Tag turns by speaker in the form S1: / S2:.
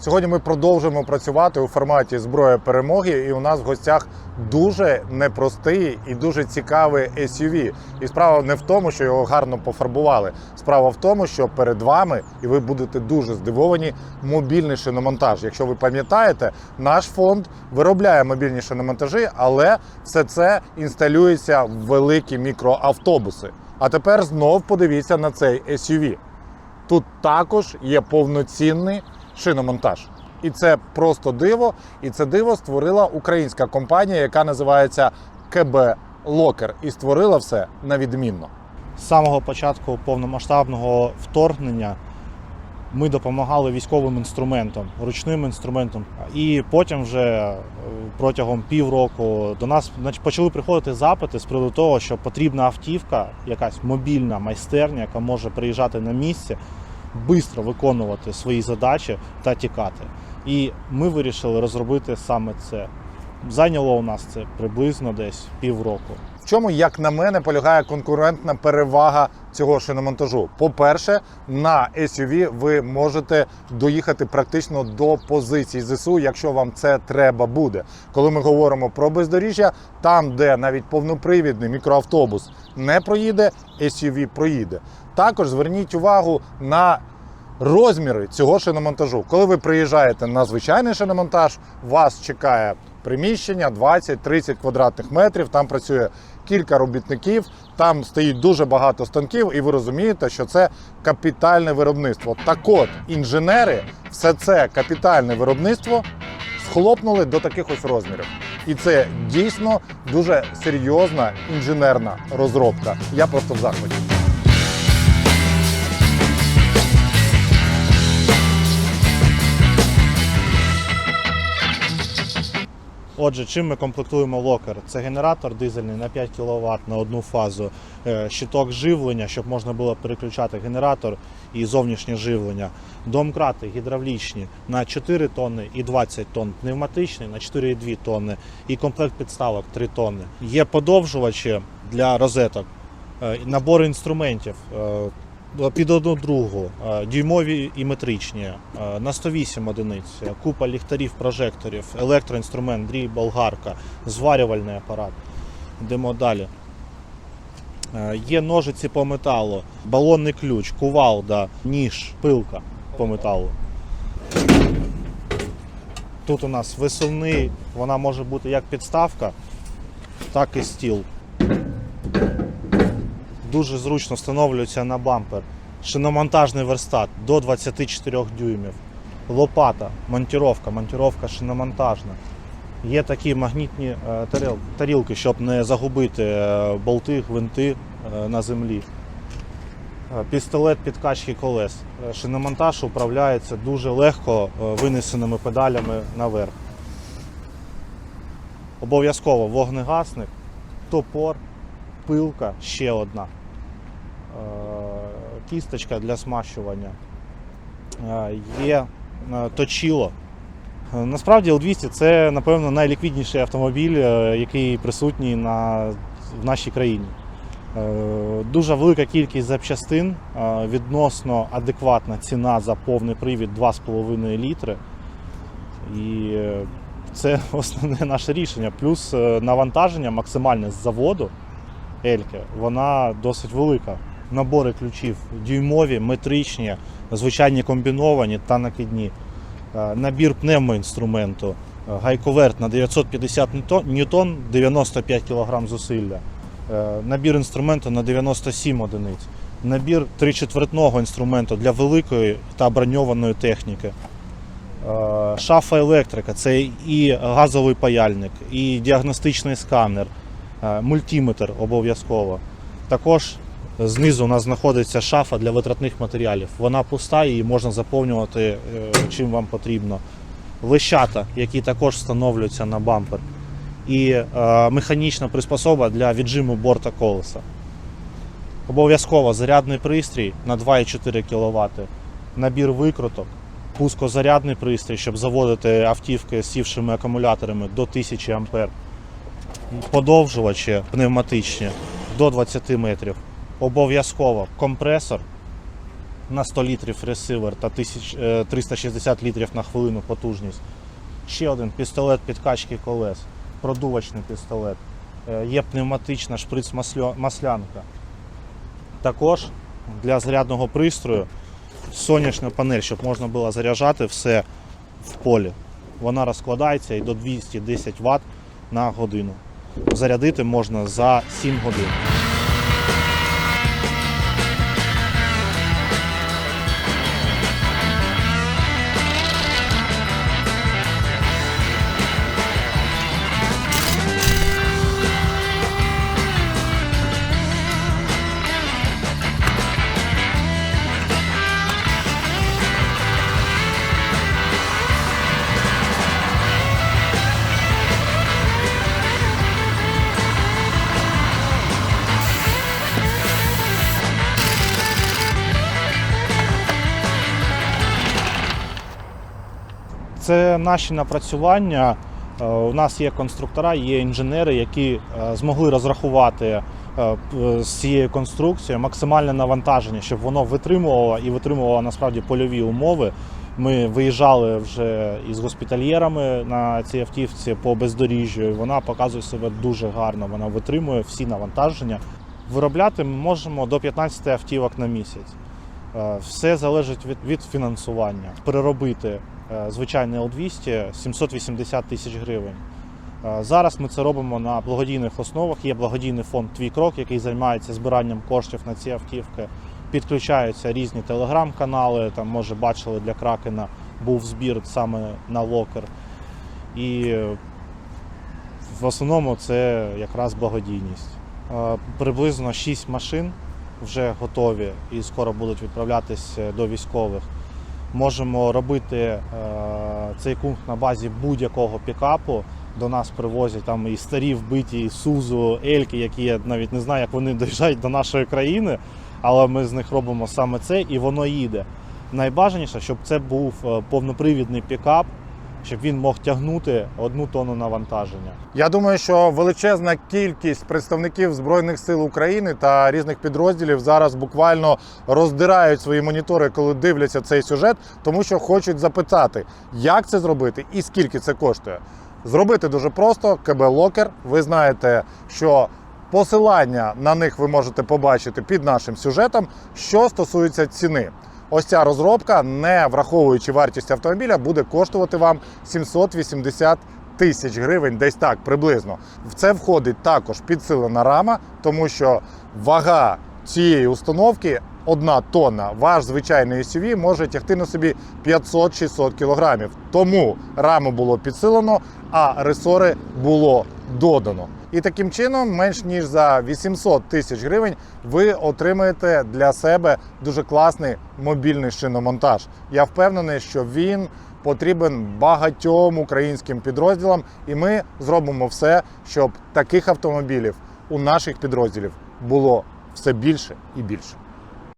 S1: Сьогодні ми продовжуємо працювати у форматі зброя перемоги, і у нас в гостях дуже непростий і дуже цікавий SUV. І справа не в тому, що його гарно пофарбували. Справа в тому, що перед вами, і ви будете дуже здивовані, мобільний шиномонтаж. Якщо ви пам'ятаєте, наш фонд виробляє мобільні шиномонтажі, але все це інсталюється в великі мікроавтобуси. А тепер знов подивіться на цей SUV. Тут також є повноцінний шиномонтаж. І це просто диво. І це диво створила українська компанія, яка називається КБ Локер. І створила все на відмінно.
S2: З самого початку повномасштабного вторгнення ми допомагали військовим інструментам, ручним інструментам. І потім вже е, протягом півроку до нас почали приходити запити з приводу того, що потрібна автівка, якась мобільна майстерня, яка може приїжджати на місце, швидко виконувати свої задачі та тікати. І ми вирішили розробити саме це. Зайняло у нас це приблизно десь півроку.
S1: В чому, як на мене, полягає конкурентна перевага цього шиномонтажу? По-перше, на SUV ви можете доїхати практично до позицій ЗСУ, якщо вам це треба буде. Коли ми говоримо про бездоріжжя, там, де навіть повнопривідний мікроавтобус не проїде, SUV проїде. Також зверніть увагу на розміри цього шиномонтажу. Коли ви приїжджаєте на звичайний шиномонтаж, вас чекає приміщення 20-30 квадратних метрів. Там працює кілька робітників, там стоїть дуже багато станків, і ви розумієте, що це капітальне виробництво. Так от, інженери, все це капітальне виробництво схлопнули до таких ось розмірів. І це дійсно дуже серйозна інженерна розробка. Я просто в захваті.
S2: Отже, чим ми комплектуємо локер? Це генератор дизельний на 5 кВт на одну фазу, е, щиток живлення, щоб можна було переключати генератор і зовнішнє живлення, домкрати гідравлічні на 4 тонни і 20 тонн, пневматичний на 4,2 тонни і комплект підставок 3 тонни. Є подовжувачі для розеток, е, набор інструментів. Під одну другу, дюймові і метричні, на 108 одиниць, купа ліхтарів, прожекторів, електроінструмент, дрій, болгарка, зварювальний апарат. Йдемо далі. Є ножиці по металу, балонний ключ, кувалда, ніж, пилка по металу. Тут у нас висувний, вона може бути як підставка, так і стіл дуже зручно встановлюється на бампер. Шиномонтажний верстат до 24 дюймів. Лопата, монтіровка, монтіровка шиномонтажна. Є такі магнітні е, тарілки, щоб не загубити е, болти, гвинти е, на землі. Пістолет підкачки колес. Шиномонтаж управляється дуже легко винесеними педалями наверх. Обов'язково вогнегасник, топор, пилка, ще одна. Е, Кісточка для смащування. Е, Є е, точило. Насправді L200 це, напевно, найліквідніший автомобіль, який присутній на, в нашій країні. Дуже велика кількість запчастин, відносно адекватна ціна за повний привід 2,5 літри. І це основне наше рішення. Плюс навантаження максимальне з заводу Ельки, вона досить велика. Набори ключів дюймові, метричні, звичайні комбіновані та накидні. Е, Набір пневмоінструменту, е, гайковерт на 950 ньютон- ньютон, 95 кг зусилля. Е, Набір інструменту на 97 одиниць. Набір тричетвертного інструменту для великої та броньованої техніки. Шафа електрика це і газовий паяльник, і діагностичний сканер, мультиметр обов'язково. Також знизу у нас знаходиться шафа для витратних матеріалів. Вона пуста, її можна заповнювати е, чим вам потрібно. Лещата, які також встановлюються на бампер. І е, механічна приспособа для віджиму борта колеса. Обов'язково зарядний пристрій на 2,4 кВт, набір викруток, пускозарядний пристрій, щоб заводити автівки з сівшими акумуляторами до 1000 А, подовжувачі пневматичні до 20 метрів. Обов'язково компресор на 100 літрів ресивер та 1000, е, 360 літрів на хвилину потужність. Ще один пістолет підкачки колес, продувочний пістолет. Е, Є пневматична шприц-маслянка. Також для зарядного пристрою сонячна панель, щоб можна було заряджати все в полі. Вона розкладається і до 210 Вт на годину. Зарядити можна за 7 годин. Це наші напрацювання. Е, У нас є конструктора, є інженери, які е, змогли розрахувати е, з цією конструкцією максимальне навантаження, щоб воно витримувало і витримувало насправді польові умови. Ми виїжджали вже із госпітальєрами на цій автівці по бездоріжжю. і Вона показує себе дуже гарно. Вона витримує всі навантаження. Виробляти ми можемо до 15 автівок на місяць. Е, Все залежить від, від фінансування. Переробити е, звичайний L200 780 тисяч гривень. Е, Зараз ми це робимо на благодійних основах. Є благодійний фонд Твій крок, який займається збиранням коштів на ці автівки. Підключаються різні телеграм-канали. Там, може, бачили для Кракена був збір саме на локер. І в основному це якраз благодійність. Приблизно 6 машин вже готові і скоро будуть відправлятись е, до військових. Можемо робити е, цей пункт на базі будь-якого пікапу. До нас привозять там і старі вбиті Сузу, Ельки, які я навіть не знаю, як вони доїжджають до нашої країни, але ми з них робимо саме це і воно їде. Найбажаніше, щоб це був е, повнопривідний пікап, щоб він мог тягнути одну тонну навантаження.
S1: Я думаю, що величезна кількість представників Збройних сил України та різних підрозділів зараз буквально роздирають свої монітори, коли дивляться цей сюжет, тому що хочуть запитати, як це зробити і скільки це коштує. Зробити дуже просто. КБ Локер. Ви знаєте, що посилання на них ви можете побачити під нашим сюжетом, що стосується ціни. Ось ця розробка, не враховуючи вартість автомобіля, буде коштувати вам 780 тисяч гривень, десь так приблизно. В це входить також підсилена рама, тому що вага цієї установки одна тонна. Ваш звичайний SUV може тягти на собі 500-600 кілограмів. Тому раму було підсилено, а ресори було додано. І таким чином, менш ніж за 800 тисяч гривень, ви отримаєте для себе дуже класний мобільний шиномонтаж. Я впевнений, що він потрібен багатьом українським підрозділам, і ми зробимо все, щоб таких автомобілів у наших підрозділів було все більше і більше.